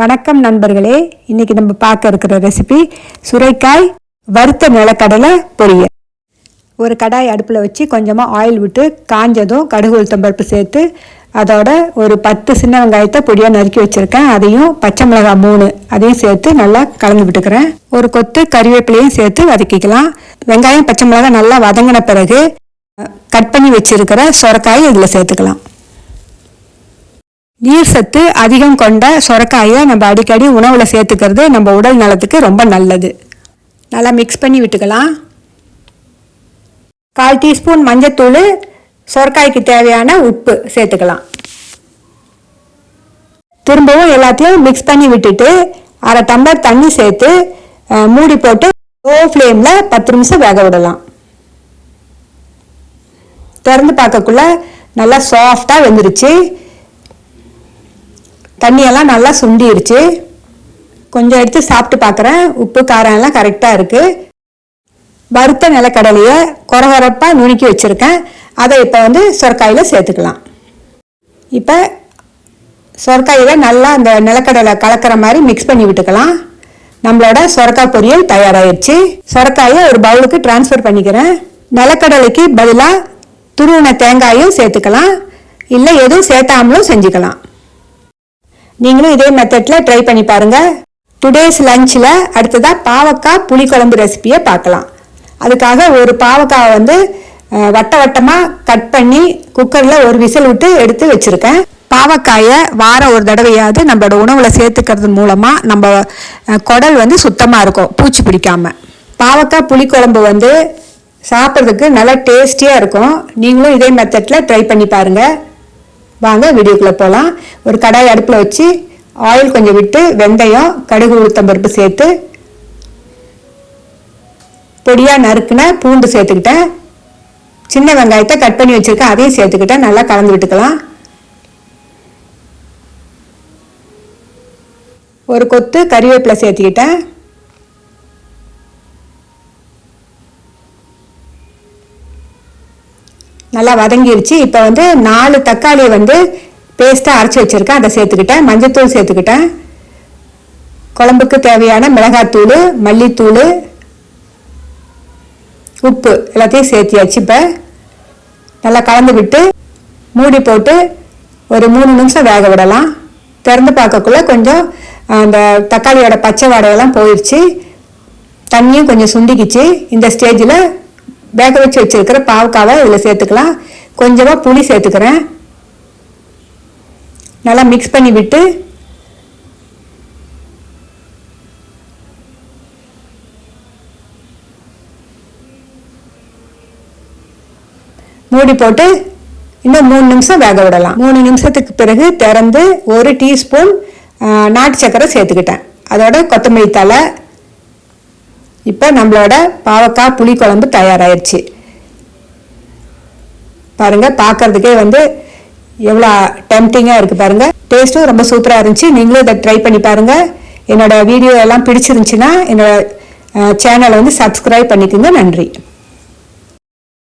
வணக்கம் நண்பர்களே. இன்னைக்கு நம்ம பார்க்க இருக்கிற ரெசிபி சுரைக்காய் வறுத்த நிலக்கடலை பொரியல். ஒரு கடாய் அடுப்பில் வச்சு கொஞ்சமாக ஆயில் விட்டு காஞ்சதும் கடுகு உளுத்தம் பருப்பு சேர்த்து அதோட ஒரு பத்து சின்ன வெங்காயத்தை பொடியாக நறுக்கி வச்சுருக்கேன். அதையும் பச்சை மிளகாய் மூணு அதையும் சேர்த்து நல்லா கலந்து விட்டுக்கிறேன். ஒரு கொத்து கறிவேப்பிலையும் சேர்த்து வதக்கிக்கலாம். வெங்காயம் பச்சை மிளகாய் நல்லா வதங்கின பிறகு கட் பண்ணி வச்சுருக்கிற சுரக்காய் இதில் சேர்த்துக்கலாம். நீர் சத்து அதிகம் கொண்ட சுரக்காயை நம்ம அடிக்கடி உணவில் சேர்த்துக்கிறது நம்ம உடல் நலத்துக்கு ரொம்ப நல்லது. நல்லா மிக்ஸ் பண்ணி விட்டுக்கலாம். கால் டீஸ்பூன் மஞ்சத்தூள் சுரக்காய்க்கு தேவையான உப்பு சேர்த்துக்கலாம். திரும்பவும் எல்லாத்தையும் மிக்ஸ் பண்ணி விட்டுட்டு அரை டம்ளர் தண்ணி சேர்த்து மூடி போட்டு லோ ஃப்ளேமில் பத்து நிமிஷம் வேக விடலாம். திறந்து பார்க்கக்குள்ள நல்லா சாஃப்டாக வெந்துருச்சு. தண்ணியெல்லாம் நல்லா சுண்டிடுச்சு கொஞ்சம் எடுத்து சாப்பிட்டு பார்க்குறேன் உப்பு காரம் எல்லாம் கரெக்டாக இருக்குது வறுத்த நிலக்கடலையை குறகுறப்பாக நுணுக்கி வச்சுருக்கேன். அதை இப்போ வந்து சொரக்காயில் சேர்த்துக்கலாம். இப்போ சொரக்காயில் நல்லா அந்த நிலக்கடலை கலக்கிற மாதிரி மிக்ஸ் பண்ணி விட்டுக்கலாம். நம்மளோட சொரக்காய் பொரியல் தயாராகிடுச்சு சொரக்காயை ஒரு பவுலுக்கு டிரான்ஸ்ஃபர் பண்ணிக்கிறேன். நிலக்கடலைக்கு பதிலாக துருவின தேங்காயும் சேர்த்துக்கலாம். இல்லை எதுவும் சேர்த்தாமலும் செஞ்சுக்கலாம். நீங்களும் இதே மெத்தடில் ட்ரை பண்ணி பாருங்கள் டுடேஸ் லஞ்சில் அடுத்ததாக பாவக்காய் புளிக்குழம்பு ரெசிபியை பார்க்கலாம். அதுக்காக ஒரு பாவக்காவை வந்து வட்ட வட்டமாக கட் பண்ணி குக்கரில் ஒரு விசில் விட்டு எடுத்து வச்சுருக்கேன். பாவக்காயை வாரம் ஒரு தடவையாவது நம்மளோட உணவில் சேர்த்துக்கிறது மூலமாக நம்ம குடல் வந்து சுத்தமாக இருக்கும் பூச்சி பிடிக்காமல் பாவக்காய் புளிக்குழம்பு வந்து சாப்பிட்றதுக்கு நல்லா டேஸ்டியாக இருக்கும். நீங்களும் இதே மெத்தடில் ட்ரை பண்ணி பாருங்கள் வாங்க வீடியோக்குள்ளே போகலாம் ஒரு கடாய் அடுப்பில் வச்சு ஆயில் கொஞ்சம் விட்டு வெந்தயம் கடுகு உளுத்தம் பருப்பு சேர்த்து பொடியாக நறுக்குன பூண்டு சேர்த்துக்கிட்டேன். சின்ன வெங்காயத்தை கட் பண்ணி வச்சுருக்கேன். அதையும் சேர்த்துக்கிட்டேன். நல்லா கலந்து விட்டுக்கலாம். ஒரு கொத்து கறிவேப்பிலை சேர்த்துக்கிட்டேன். நல்லா வதங்கிருச்சு. இப்போ வந்து நாலு தக்காளியை வந்து பேஸ்ட்டாக அரைச்சி வச்சுருக்கேன். அதை சேர்த்துக்கிட்டேன். மஞ்சத்தூள் சேர்த்துக்கிட்டேன். குழம்புக்கு தேவையான மிளகாத்தூள் மல்லித்தூள் உப்பு எல்லாத்தையும் சேர்த்தியாச்சு இப்போ. நல்லா கலந்து விட்டு மூடி போட்டு ஒரு மூணு நிமிஷம் வேக விடலாம். திறந்து பார்க்கக்குள்ளே கொஞ்சம் அந்த தக்காளியோட பச்சை வாடையெல்லாம் போயிடுச்சு தண்ணியும் கொஞ்சம் சுண்டிக்கிச்சு. இந்த ஸ்டேஜில் வேக வச்சு வச்சுருக்கிற பாவக்காவை இதில் சேர்த்துக்கலாம். கொஞ்சமாக புளி சேர்த்துக்கிறேன். நல்லா மிக்ஸ் பண்ணி விட்டு மூடி போட்டு இன்னும் மூணு நிமிஷம் வேக விடலாம். மூணு நிமிஷத்துக்கு பிறகு திறந்து ஒரு டீஸ்பூன் நாட்டு சக்கரை சேர்த்துக்கிட்டேன். அதோட கொத்தமல்லி தலை இப்போ நம்மளோட பாவக்காய் புளி குழம்பு தயாராகிடுச்சு பாருங்கள் பார்க்குறதுக்கே வந்து எவ்வளோ டெம்டிங்காக இருக்குது பாருங்கள் டேஸ்ட்டும் ரொம்ப சூப்பராக இருந்துச்சு. நீங்களும் இதை ட்ரை பண்ணி பாருங்கள் என்னோடய வீடியோ எல்லாம் பிடிச்சிருந்துச்சின்னா என்னோடய சேனலை வந்து சப்ஸ்கிரைப் பண்ணிக்கோங்க. நன்றி.